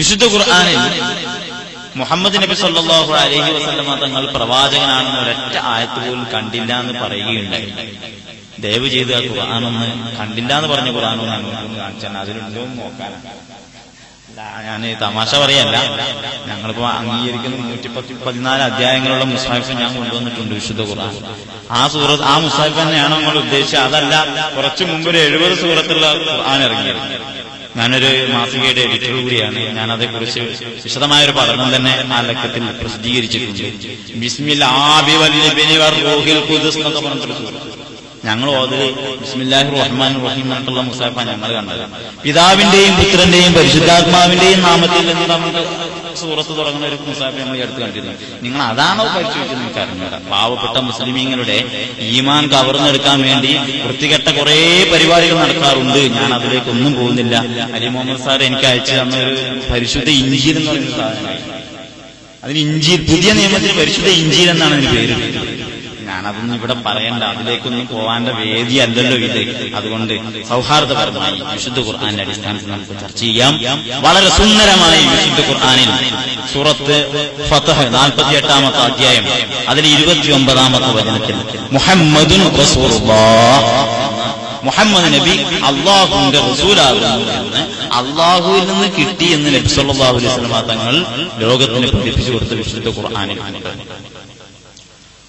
വിശുദ്ധ ഖുർആാനിൽ മുഹമ്മദ് നബി സല്ലാഹു അലഹി വസ്ലമ തങ്ങൾ പ്രവാചകനാണെന്ന് ഒരൊറ്റ ആയത്ത് പോലും കണ്ടില്ല എന്ന് പറയുകയുണ്ടായി. ദയവ് ചെയ്ത് ആ ഖുർആാനൊന്ന് കണ്ടില്ല എന്ന് പറഞ്ഞ ഖുർആാനൊന്ന് അങ്ങോട്ടൊന്ന് കാണിച്ചാൽ അതിലുണ്ടോ നോക്കാനാണ് ഞാൻ തമാശ പറയല്ല. ഞങ്ങളിപ്പോ അംഗീകരിക്കുന്ന നൂറ്റി പത്തി പതിനാല് അധ്യായങ്ങളുള്ള മുസാഹിഫ് ഞാൻ കൊണ്ടുവന്നിട്ടുണ്ട് വിശുദ്ധ ഖുർആൻ. ആ സൂറത്ത് ആ മുസാഹിഫ് തന്നെയാണ് നമ്മൾ ഉദ്ദേശിച്ചത്. അതല്ല കുറച്ചു മുമ്പ് ഒരു എഴുപത് സൂറത്തുള്ള ഖുർആൻ ഇറങ്ങിയത്. ഞാനൊരു മാസികയുടെ എഡിറ്റർ കൂടിയാണ്. ഞാൻ അതേക്കുറിച്ച് വിശദമായ ഒരു പഠനം തന്നെ ആ ലക്കത്തിൽ പ്രസിദ്ധീകരിച്ചിട്ടുണ്ട്. ഞങ്ങൾ റഹീം ഞങ്ങൾ കണ്ടത് പിതാവിന്റെയും പുത്രന്റെയും പരിശുദ്ധാത്മാവിന്റെയും നാമത്തിൽ എന്ന് സൂറത്ത് തുടങ്ങുന്ന ഒരു മുസാഫി നമ്മൾ ഈ അടുത്ത് കണ്ടിരുന്നു. നിങ്ങൾ അതാണോ പരിശോധിച്ചത് നിങ്ങൾക്ക് അറിഞ്ഞൂട പാവപ്പെട്ട മുസ്ലിമീങ്ങളുടെ ഈമാൻ കവർന്നെടുക്കാൻ വേണ്ടി വൃത്തികെട്ട കുറെ പരിപാടികൾ നടക്കാറുണ്ട്. ഞാൻ അതിലേക്കൊന്നും പോകുന്നില്ല. അലി മുഹമ്മദ് സാർ എനിക്ക് അയച്ചു തന്ന ഒരു പരിശുദ്ധ ഇഞ്ചീൽ എന്ന് പറയുന്ന സാധനമായി അതിന് ഇഞ്ചി പുതിയ നിയമത്തിന് പരിശുദ്ധ ഇഞ്ചീൽ എന്നാണ് അതിന് പേര് ഞാനതൊന്നും ഇവിടെ പറയണ്ട. അതിലേക്കൊന്നും പോവാന്റെ വേദിയല്ലല്ലോ ഇത്. അതുകൊണ്ട് സൗഹാർദ്ദപരമായി വിശുദ്ധ ഖുർആാന്റെ അടിസ്ഥാനത്തിൽ നമുക്ക് ചർച്ച ചെയ്യാം. വളരെ സുന്ദരമായി വിശുദ്ധ ഖുർആാനിൽ സൂറത്ത് നാൽപ്പത്തി എട്ടാമത്തെ അധ്യായം അതിൽ ഇരുപത്തി ഒമ്പതാമത്തെ വചനത്തിൽ മുഹമ്മദുൻ മുഹമ്മദ് നബി അള്ളാഹുവിന്റെ അള്ളാഹുവിൽ നിന്ന് കിട്ടി എന്ന് നബി സല്ലല്ലാഹു അലൈഹി തങ്ങൾ ലോകത്തിന് പഠിപ്പിച്ചു കൊടുത്ത വിശുദ്ധ ഖുർആാനിൽ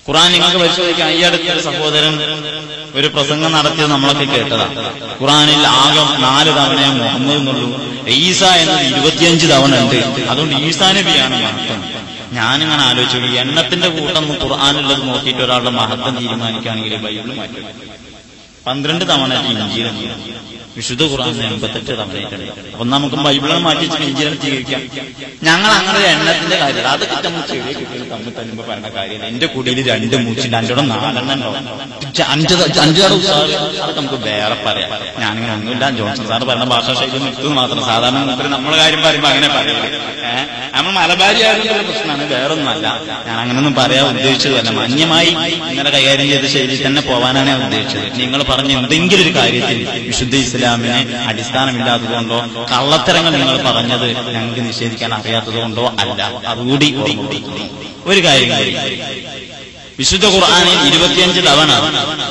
ഖുറാൻ നിങ്ങൾക്ക് പരിശോധിക്കാം ഈ അടുത്തൊരു സഹോദരൻ ഒരു പ്രസംഗം നടത്തിയത് നമ്മളൊക്കെ കേട്ടതാണ് ഖുറാനിൽ ആകെ നാല് തവണ മുഹമ്മദ് എന്നുള്ളൂ. ഈസ എന്നത് ഇരുപത്തിയഞ്ച് തവണ ഉണ്ട്. അതുകൊണ്ട് ഈസാ നബിയാണ് മഹത്വം. ഞാനിങ്ങനെ ആലോചിച്ചു എണ്ണത്തിന്റെ കൂട്ടം ഖുർആാനുള്ളത് നോക്കിയിട്ട് ഒരാളുടെ മഹത്വം തീരുമാനിക്കുകയാണെങ്കിൽ ബൈബിൾ മാറ്റും പന്ത്രണ്ട് തവണ ഇഞ്ചിയിലും വിശുദ്ധ ഖുർആൻ എൺപത്തെട്ട് തവണയായിട്ടുണ്ട്. അപ്പൊ നമുക്ക് ബൈബിളിനെ മാറ്റി വെച്ച് ഇഞ്ചിനെ ജീവിക്കാം. ഞങ്ങൾ അങ്ങനെ എണ്ണത്തിന്റെ കാര്യം അതൊക്കെ നമ്മൾ ചെറിയ കുട്ടികൾ തമ്മിൽ തന്നെ പറയുന്ന കാര്യം എന്റെ കുടിയിൽ രണ്ട് മൂച്ചില്ല അഞ്ചോടെ നാലെണ്ണം അഞ്ച് അഞ്ചാറ് അതൊക്കെ നമുക്ക് വേറെ പറയാം. ഞാനിങ്ങനെ ഒന്നുമില്ല. ജോൺസൺ സാർ പറയുന്ന ഭാഷാ ശൈലി നിർത്തുന്നത് മാത്രം. സാധാരണ നമ്മുടെ കാര്യം പറയുമ്പോ അങ്ങനെ പറയില്ല നമ്മൾ മലബാരി ആയതുകൊണ്ടുള്ള പ്രശ്നമാണ്. വേറൊന്നുമല്ല. ഞാൻ അങ്ങനൊന്നും പറയാൻ ഉദ്ദേശിച്ചതല്ല. മാന്യമായി ഇന്നലെ കൈകാര്യം ചെയ്ത ശൈലി തന്നെ പോവാനാണ് ഞാൻ ഉദ്ദേശിച്ചത്. നിങ്ങൾ പറഞ്ഞ എന്തെങ്കിലും ഒരു കാര്യത്തിൽ വിശുദ്ധ ഇസ്ലാമിന് അടിസ്ഥാനമില്ലാത്തതുകൊണ്ടോ കള്ളത്തരങ്ങൾ നിങ്ങൾ പറഞ്ഞത് ഞങ്ങൾക്ക് നിഷേധിക്കാൻ അറിയാത്തതുകൊണ്ടോ അല്ല. അതുകൂടി. ഒരു കാര്യം വിശുദ്ധ ഖുർആാനിൽ ഇരുപത്തിയഞ്ച് തവണ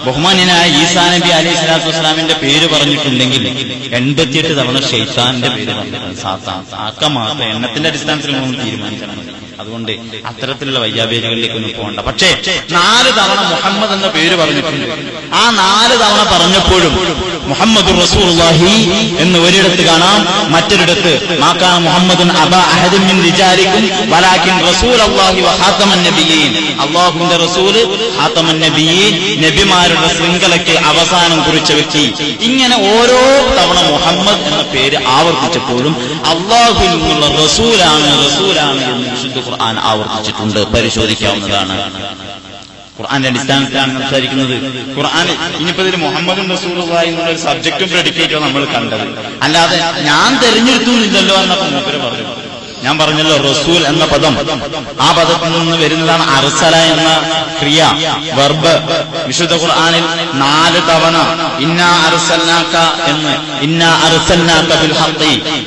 ബഹുമാനായ ഈസാ നബി അലൈഹി സ്വലാത്തു വസ്സലാമിന്റെ പേര് പറഞ്ഞിട്ടുണ്ടെങ്കിൽ എൺപത്തിയെട്ട് തവണ ഷെയ്ത്താന്റെ പേര് പറഞ്ഞിട്ടുണ്ട്. സാത്താൻ. ആക്ക എണ്ണത്തിന്റെ അടിസ്ഥാനത്തിൽ നമ്മൾ തീരുമാനിച്ചാൽ അതുകൊണ്ട് അത്തരത്തിലുള്ള വയ്യാപേരുകളിലേക്കൊന്നും പോകണ്ട. പക്ഷേ നാല് തവണ മുഹമ്മദ് എന്ന പേര് പറഞ്ഞിട്ടുണ്ട്. ആ നാല് തവണ പറഞ്ഞപ്പോഴും മുഹമ്മദ് റസൂലുള്ളാഹി എന്ന് ഒരിടത്ത് കാണാം മറ്റൊരിടത്ത് മാക്കാ മുഹമ്മദുൻ അബ അഹദിൻ മിൻ റിജാലിക്കും റസൂൽ അള്ളാഹി വഹാത്തമൻ നബിയീൻ. അല്ലാഹുവിന്റെ റസൂൽ ഹാത്തമൻ നബിയീൻ നബിമാരുടെ ശൃംഖലയ്ക്ക് അവസാനം കുറിച്ച വ്യക്തി. ഇങ്ങനെ ഓരോ തവണ മുഹമ്മദ് എന്ന പേര് ആവർത്തിച്ചപ്പോഴും അള്ളാഹുവിൽ നിന്നുള്ള റസൂലാണ് റസൂലാണ് എന്ന് വിശുദ്ധ ഖുർആൻ ആവർത്തിച്ചിട്ടുണ്ട്. പരിശോധിക്കാവുന്നതാണ്. ഖുർആന്റെ അടിസ്ഥാനത്തിലാണ് സംസാരിക്കുന്നത്. ഖുർആൻ ഇനിയിപ്പോ ഇതിൽ മുഹമ്മദും റസൂലുള്ളാഹി സബ്ജക്റ്റും പ്രെഡിക്കേറ്റോ നമ്മൾ കണ്ടത്. അല്ലാതെ ഞാൻ തെരഞ്ഞെടുക്കുന്നില്ലല്ലോ എന്നൊക്കെ മൂപ്പര് പറഞ്ഞു. ഞാൻ പറഞ്ഞല്ലോ റസൂൽ എന്ന പദം. ആ പദത്തിൽ നിന്ന് വരുന്നതാണ് അർസല എന്ന ക്രിയ വർബ്. വിശുദ്ധ ഖുർആാനിൽ നാല് തവണ ഇന്ന അർസൽനാക്ക എന്ന്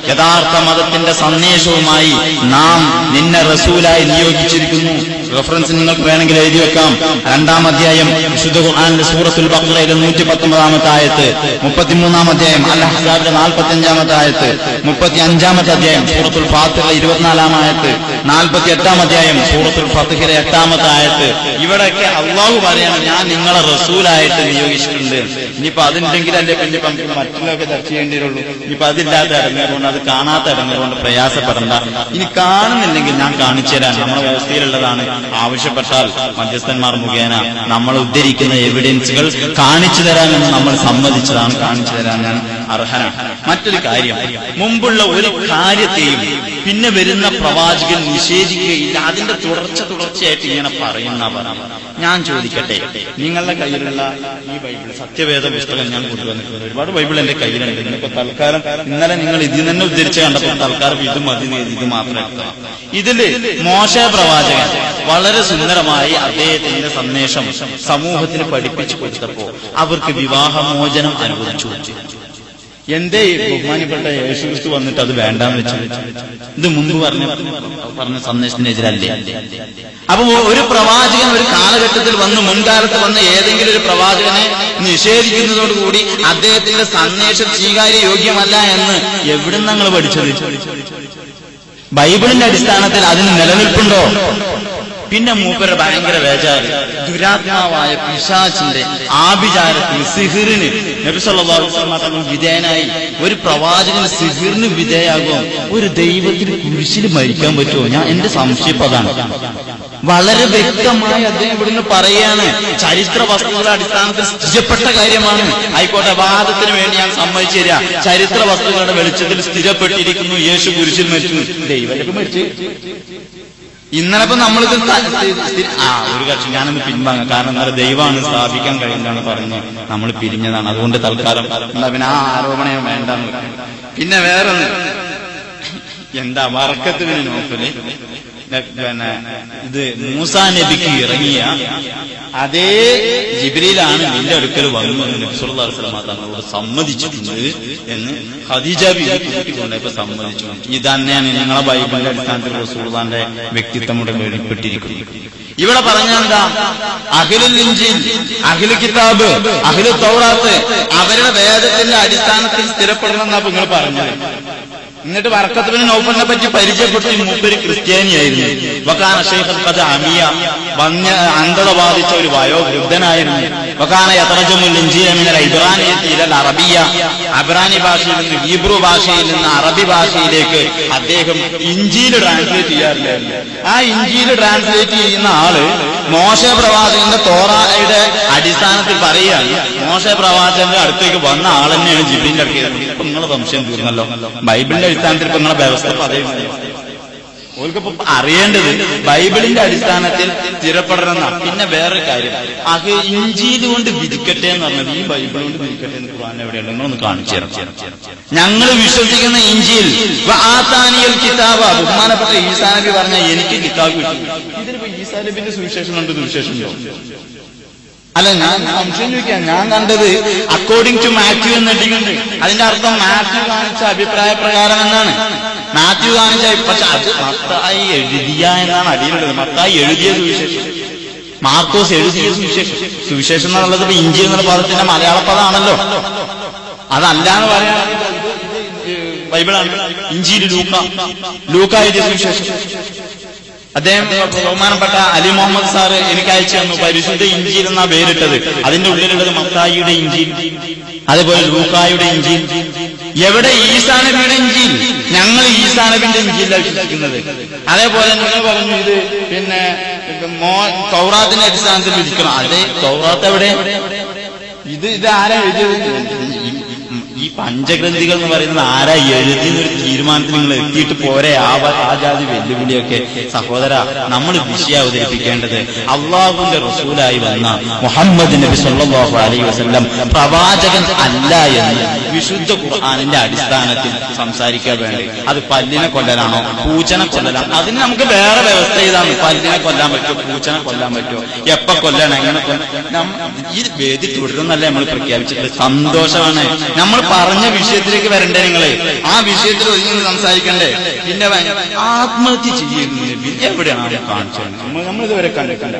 യഥാർത്ഥ മതത്തിന്റെ സന്ദേശവുമായി നാം നിന്നെ റസൂലായി നിയോഗിച്ചിരിക്കുന്നു. റെഫറൻസ് നിങ്ങൾക്ക് വേണമെങ്കിൽ എഴുതി വെക്കാം. രണ്ടാം അധ്യായം വിശുദ്ധ ഖുർആനിലെ സൂറത്തുൽ ബഖറയിലെ നൂറ്റി പത്തൊമ്പതാമത്തെ ആയത്ത് മുപ്പത്തിമൂന്നാം അധ്യായം അൽ ഹസാബിന്റെ നാൽപ്പത്തി അഞ്ചാമത്തെ ആയത്ത് മുപ്പത്തി അഞ്ചാമത്തെ അധ്യായം സൂറത്തുൽ ഫാത്തിഹ ഇരുപത്തിനാലാം ആയത്ത് നാൽപ്പത്തി എട്ടാം അധ്യായം സൂറത്തുൽ ഫത്തിഹിലെ എട്ടാമത്തെ ആയത്ത്. ഇവിടെയൊക്കെ അള്ളാഹു പറയാണ് ഞാൻ നിങ്ങളെ റസൂലായിട്ട് നിയോഗിച്ചിട്ടുണ്ട്. ഇനിയിപ്പോ അതുണ്ടെങ്കിലല്ലേ പിന്നെ ഇപ്പൊ നമുക്ക് മറ്റുള്ളതൊക്കെ ചർച്ച ചെയ്യേണ്ടി വരുള്ളൂ ഇനിയിപ്പോ അതില്ലാത്ത ഇടങ്ങറുകൊണ്ട് അത് കാണാത്ത ഇടങ്ങറുകൊണ്ട് പ്രയാസപ്പെടണ്ട. ഇനി കാണുന്നില്ലെങ്കിൽ ഞാൻ കാണിച്ചു തരാൻ നമ്മുടെ വ്യവസ്ഥയിലുള്ളതാണ് ആവശ്യപ്പെട്ടാൽ മധ്യസ്ഥന്മാർ മുഖേന നമ്മൾ ഉദ്ധരിക്കുന്ന എവിഡൻസുകൾ കാണിച്ചു തരാൻ നമ്മൾ സമ്മതിച്ചതാണ്. കാണിച്ചു തരാൻ ഞാൻ. അർഹനാണ്. മറ്റൊരു കാര്യം മുമ്പുള്ള ഒരു കാര്യത്തെയും പിന്നെ വരുന്ന പ്രവാചകൻ നിഷേധിക്കുകയില്ല. അതിന്റെ തുടർച്ച തുടർച്ചയായിട്ട് ഇങ്ങനെ പറയുന്ന ഞാൻ ചോദിക്കട്ടെ നിങ്ങളുടെ കയ്യിലുള്ള ഈ ബൈബിൾ സത്യവേദ പുസ്തകം ഞാൻ കൊണ്ടുവന്നിട്ടുണ്ട്. ഒരുപാട് ബൈബിൾ എന്റെ കയ്യിലുണ്ട്. ഇന്നിപ്പോ തൽക്കാലം ഇന്നലെ നിങ്ങൾ ഇതിൽ തന്നെ ഉദ്ധരിച്ച് കണ്ടപ്പോൾ തൽക്കാലം ഇത് മതി ഇത് മാത്രമേ ഇതിൽ മോശ പ്രവാചകൻ വളരെ സുന്ദരമായി അദ്ദേഹത്തിന്റെ സന്ദേശം സമൂഹത്തിന് പഠിപ്പിച്ചു കൊടുത്തപ്പോ അവർക്ക് വിവാഹമോചനം അനുവദിച്ചു. എന്തേ ബഹുമാനപ്പെട്ട യേശുക്രിസ്തു വന്നിട്ട് അത് വേണ്ടാന്ന് വെച്ചു? ഇത് മുമ്പ് പറഞ്ഞ പറഞ്ഞ സന്ദേശത്തിനെതിരല്ലേ അപ്പൊ ഒരു പ്രവാചകൻ ഒരു കാലഘട്ടത്തിൽ വന്ന് മുൻകാലത്ത് വന്ന ഏതെങ്കിലും ഒരു പ്രവാചകനെ നിഷേധിക്കുന്നതോടുകൂടി അദ്ദേഹത്തിന്റെ സന്ദേശം സ്വീകാര്യ യോഗ്യമല്ല എന്ന് എവിടെ നിങ്ങൾ പഠിച്ചത്? ബൈബിളിന്റെ അടിസ്ഥാനത്തിൽ അതിന് നിലനിൽപ്പുണ്ടോ? പിന്നെ മൂപ്പര് ഭയങ്കര വേജാറ് ദുരാത്മാവായ പിശാചിന്റെ ആഭിചാരത്തിന് സിഹിറിന് നബിസല്ലാസ്ലം വിധേയനായി. ഒരു പ്രവാചകന് സിഹിറിന് വിധേയാകും ഒരു ദൈവത്തിന് കുരിശിൽ മരിക്കാൻ പറ്റുമോ? ഞാൻ എന്റെ സംശയം അതാണ്. വളരെ വ്യക്തമായി അദ്ദേഹം ഇവിടുന്ന് പറയാണ് ചരിത്ര വസ്തുക്കളുടെ അടിസ്ഥാനത്തിൽ സ്ഥിരപ്പെട്ട കാര്യമാണ്. ആയിക്കോട്ടെ വാദത്തിന് വേണ്ടി ഞാൻ സമ്മതിച്ചു തരിക ചരിത്ര വസ്തുക്കളുടെ വെളിച്ചത്തിൽ സ്ഥിരപ്പെട്ടിരിക്കുന്നു. യേശു കുരിശിൽ മരിച്ചു. ദൈവം മരിച്ചു. ഇന്നലെ സ്ഥി- ആ ഒരു കക്ഷി ഞാനൊന്ന് പിൻവാങ്ങാം. കാരണം ഇന്നലെ ദൈവമാണ് സ്ഥാപിക്കാൻ കഴിയുന്നതാണ് പറഞ്ഞു നമ്മൾ പിരിഞ്ഞതാണ്. അതുകൊണ്ട് തൽക്കാലം എന്നാ പിന്നെ ആ ആരോപണയം വേണ്ടെന്ന് പിന്നെ വേറെ എന്താ വർക്കത്തിന് നോക്കൽ? പിന്നെ ഇത് മൂസാ നബിക്ക് ഇറങ്ങിയ അതേ ജിബിരിയിലാണ് നിന്റെ അടുക്കൽ വന്നു എന്ന് നബ്സുല്ലാ തങ്ങളോട് സമ്മതിച്ചിട്ടുണ്ട് എന്ന് ഖദീജ ബിബി കൂട്ടിക്കൊണ്ടപ്പോ സമ്മതിച്ചു. ഇത് തന്നെയാണ് ഞങ്ങളെ ബൈബിളിന്റെ അടിസ്ഥാനത്തിൽ റസൂർദാന്റെ വ്യക്തിത്വം കൂടെ വെളിപ്പെട്ടിരിക്കുന്നത് ഇവിടെ പറഞ്ഞെന്താ അഖിലുൽ ഇഞ്ചിൽ അഖിലു കിതാബ് അഖിലു തൗറാത്ത് അവരുടെ വേദത്തിന്റെ അടിസ്ഥാനത്തിൽ സ്ഥിരപ്പെടണം എന്നാ നിങ്ങൾ പറഞ്ഞത്. എന്നിട്ട് വർക്കത്തുബിന് നൗഫലിനെ പറ്റി പരിചയപ്പെട്ടു ഈ മൂപ്പര് ക്രിസ്ത്യാനിയായിരുന്നു. വക്കാന ശേഖത് അമിയ വന്യ അന്ധത ബാധിച്ച ഒരു വയോവൃദ്ധനായിരുന്നു. വക്കാന യത്രജമുൽ ഇഞ്ചിയമിനൽ ഇബ്രാനിയത്തിലെ അറബിയ. അബ്രാനി ഭാഷയിൽ നിന്ന് ഹീബ്രു ഭാഷയിൽ നിന്ന് അറബി ഭാഷയിലേക്ക് അദ്ദേഹം ഇഞ്ചിയിൽ ട്രാൻസ്ലേറ്റ് ചെയ്യാറില്ലായിരുന്നു. ആ ഇഞ്ചിയിൽ ട്രാൻസ്ലേറ്റ് ചെയ്യുന്ന ആൾ മോശ പ്രവാചകന്റെ തോറായുടെ അടിസ്ഥാനത്തിൽ പറയുകയാണ് മോശ പ്രവാചകന്റെ അടുത്തേക്ക് വന്ന ആളെന്നെയാണ് ജിബിന്റെ അടുത്ത് ഇപ്പൊ നിങ്ങളെ സംശയം തീർന്നല്ലോ. ബൈബിളിന്റെ അടിസ്ഥാനത്തിൽ ഇപ്പൊ വ്യവസ്ഥ പറയുന്നത് അറിയേണ്ടത് ബൈബിളിന്റെ അടിസ്ഥാനത്തിൽ സ്ഥിരപ്പെടണം പിന്നെ വേറെ കാര്യം. അത് ഇഞ്ചീത് കൊണ്ട് വിധിക്കട്ടെ എന്ന് പറഞ്ഞത് ഈ ബൈബിൾ കൊണ്ട് വിധിക്കട്ടെ എന്ന് ഖുർആൻ എവിടെയുണ്ട്? നിങ്ങളൊന്ന് കാണിച്ചു ഞങ്ങൾ വിശ്വസിക്കുന്ന ഇഞ്ചിയിൽ ആത്താനിയൽ കിതാബ ബഹുമാനപ്പെട്ട ഈസാനബി പറഞ്ഞ എനിക്ക് കിതാബ് കിട്ടും. ഇതിനിപ്പോ ഈസാനബിന്റെ സുവിശേഷം ഉണ്ട് ഉണ്ടോ? അല്ല ഞാൻ സംശയം ചോദിക്കാം ഞാൻ കണ്ടത് അക്കോർഡിംഗ് ടു മാത്യു എന്ന് അതിന്റെ അർത്ഥം മാത്യു കാണിച്ച അഭിപ്രായ പ്രകാരം എന്നാണ് മാത്യു കാണിച്ച പക്ഷെ അത് മത്തായി എഴുതിയ എന്നാണ് അടിയിലുള്ളത് മത്തായി എഴുതിയ സുവിശേഷം. മാർക്കോസ് എഴുതിയ സുവിശേഷം. സുവിശേഷം എന്നുള്ളത് ഇപ്പൊ ഇഞ്ചി എന്നുള്ള പദത്തിന്റെ മലയാള പദമാണല്ലോ അതല്ല എന്ന് ബൈബിളാണ്. ഇഞ്ചിയിൽ ലൂക്ക. ലൂക്ക എഴുതിയ സുവിശേഷം. അദ്ദേഹം ബഹുമാനപ്പെട്ട അലി മുഹമ്മദ് സാറ് എനിക്ക് അയച്ചു തന്നു. പരിശുദ്ധ ഇഞ്ചി എന്നാ പേരിട്ടത്. അതിന്റെ ഉള്ളിലുള്ളത് മത്തായിയുടെ ഇഞ്ചി അതുപോലെ ലൂക്കായുടെ ഇഞ്ചി എവിടെ ഈസാനബിയുടെ ഇഞ്ചി ഞങ്ങൾ ഈസാനബിന്റെ ഇഞ്ചിയിലാണ് വിശ്വസിക്കുന്നത് അതേപോലെ നിങ്ങൾ പറഞ്ഞു ഇത് പിന്നെ മോ തൗറാത്തിന്റെ അടിസ്ഥാനത്തിൽ വിധിക്കണം. അതെ തൗറാത്ത് എവിടെ? ഇത് ഇത് ആരാ ഈ- പഞ്ചഗ്രന്ഥികൾ എന്ന് പറയുന്നത് ആരാ എഴുതി എന്നൊരു തീരുമാനത്തിൽ നിങ്ങൾ എത്തിയിട്ട് പോരെ? ആ വ- വെല്ലുവിളിയൊക്കെ സഹോദര നമ്മൾ വിഷയ അവതരിപ്പിക്കേണ്ടത് അള്ളാഹുവിന്റെ റസൂലായി വന്ന മുഹമ്മദ് നബി സല്ലല്ലാഹു അലൈഹി വസല്ലം പ്രവാചകൻ അല്ല എന്ന് വിശുദ്ധ ഖുർആാനിന്റെ അടിസ്ഥാനത്തിൽ സംസാരിക്കാൻ വേണ്ടി? അത് പല്ലിനെ കൊല്ലലാണോ? പൂച്ചനെ കൊല്ലലാണ്? അതിന് നമുക്ക് വേറെ വ്യവസ്ഥ ചെയ്താണ് പല്ലിനെ കൊല്ലാൻ പറ്റുമോ? പൂച്ചനെ കൊല്ലാൻ പറ്റുമോ? എപ്പ കൊല്ലണം എങ്ങനെ ഈ വേദി തുടരുന്നല്ലേ നമ്മൾ പ്രഖ്യാപിച്ചിട്ടുള്ളത്? സന്തോഷമാണ്. നമ്മൾ പറഞ്ഞ വിഷയത്തിലേക്ക് വരണ്ടേ നിങ്ങൾ? ആ വിഷയത്തിൽ ഒതുങ്ങി സംസാരിക്കണ്ടേ? പിന്നെ ആത്മഹത്യ ചെയ്യുന്നു നബി എവിടെയാണ് കാണിച്ചത്? നമ്മളിതുവരെ കണ്ടിട്ടുണ്ട്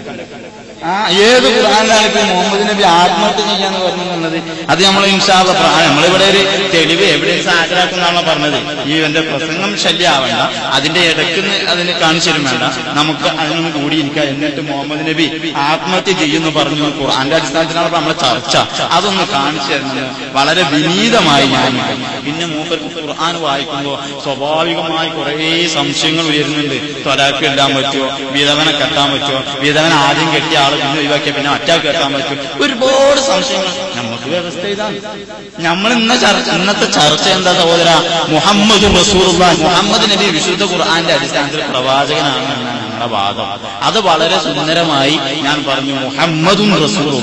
ആ ഏത് ഖുറാനിലാണ് ഇപ്പൊ മുഹമ്മദ് നബി ആത്മഹത്യ ചെയ്യാന്ന് പറഞ്ഞത് അത് നമ്മൾ ഇൻഷാള്ള നമ്മളിവിടെ ഒരു തെളിവ് എവിടെ ആഗ്രഹിക്കുന്നാണോ പറഞ്ഞത്? ഈ എന്റെ പ്രസംഗം ശല്യാവണ്ട. അതിന്റെ ഇടയ്ക്ക് അതിന് കാണിച്ചു തരും വേണ്ട. നമുക്ക് അതിനൊന്ന് കൂടിയിരിക്കാം. എന്നിട്ട് മുഹമ്മദ് നബി ആത്മഹത്യ ചെയ്യുന്നു പറഞ്ഞു. ഖുർആന്റെ അടിസ്ഥാനത്തിലാണ് നമ്മളെ ചർച്ച. അതൊന്ന് കാണിച്ചു തരുന്നത് വളരെ വിനീതമായി ഞാൻ. പിന്നെ മൂപ്പർക്ക് ഖുർആൻ വായിക്കുമ്പോൾ സ്വാഭാവികമായി കുറേ സംശയങ്ങൾ ഉയരുന്നുണ്ട്. തൊലാക്ക് ഇടാൻ പറ്റുമോ വിധവനെ കെട്ടാൻ പറ്റുമോ വിധവനെ ആദ്യം കെട്ടിയ ആൾ പിന്നെ ഒഴിവാക്കിയ പിന്നെ അറ്റാക്ക് എത്താൻ പറ്റും. ഒരുപാട് സംശയങ്ങൾ. നമുക്ക് വ്യവസ്ഥ ഇതാണ്. നമ്മൾ ഇന്ന ചർച്ച ഇന്നത്തെ ചർച്ച എന്താ സഹോദര? മുഹമ്മദ് മുഹമ്മദ് നബി വിശുദ്ധ ഖുർആന്റെ അടിസ്ഥാനത്തിൽ പ്രവാചകനാണ് ഞങ്ങളുടെ വാദം. അത് വളരെ സുന്ദരമായി ഞാൻ പറഞ്ഞു. മുഹമ്മദും റസൂർ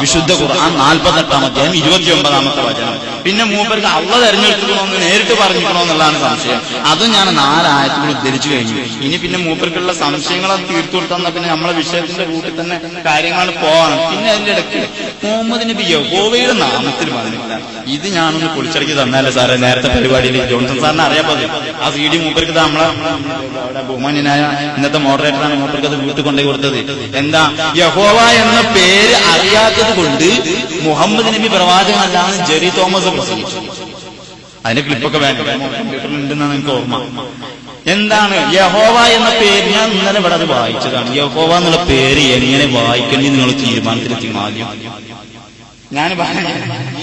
വിശുദ്ധ ഖുർആൻ നാൽപ്പത്തെട്ടാം അധ്യായം ഇരുപത്തി ഒമ്പതാമത്തെ വചനം. പിന്നെ മൂപ്പർക്ക് അള്ള തെരഞ്ഞെടുക്കണമെന്ന് നേരിട്ട് പറഞ്ഞിരിക്കണമെന്നുള്ളതാണ് സംശയം. അതും ഞാൻ നാലായത്തിൽ ഉദ്ധരിച്ചു കഴിഞ്ഞു. ഇനി പിന്നെ മൂപ്പർക്കുള്ള സംശയങ്ങളെ തീർത്തു കൊടുത്താൽ പിന്നെ നമ്മളെ വിഷയത്തിന്റെ കൂട്ടിൽ തന്നെ കാര്യങ്ങൾ പോകണം. പിന്നെ അതിന്റെ ഇടയ്ക്ക് മുഹമ്മദ് നബി യഹോവയുടെ നാമത്തിൽ വന്നില്ല ഇത് ഞാനൊന്ന് പൊളിച്ചടക്കി തന്നാലേ സാറേ. നേരത്തെ പരിപാടിയിൽ ജോൺസൺ സാറിന് അറിയാപ്പത് ആ സി ഡി മൂപ്പർക്ക് നമ്മളെ ബഹുമാന്യനായ ഇന്നത്തെ മോഡറേറ്ററാണ് മൂപ്പർക്ക് അത് വീട്ടിൽ കൊണ്ടേ കൊടുത്തത്. എന്താ? യഹോവ എന്ന പേര് അറിയാത്തത് കൊണ്ട് മുഹമ്മദ് നബി പ്രവാചകനല്ലാന്ന് ജെറി തോമസ് അതിന്റെ ക്ലിപ്പൊക്കെ വേണ്ട. കമ്പ്യൂട്ടറിലുണ്ടെന്നാണ് എനിക്ക് ഓർമ്മ. എന്താണ്? യഹോവ എന്ന പേര് ഞാൻ ഇന്നലെ ഇവിടെ അത് വായിച്ചതാണ്. യഹോവ എന്നുള്ള പേര് എങ്ങനെ വായിക്കേണ്ടി നിങ്ങൾ തീരുമാനത്തിലെത്തി ആദ്യം ഞാൻ?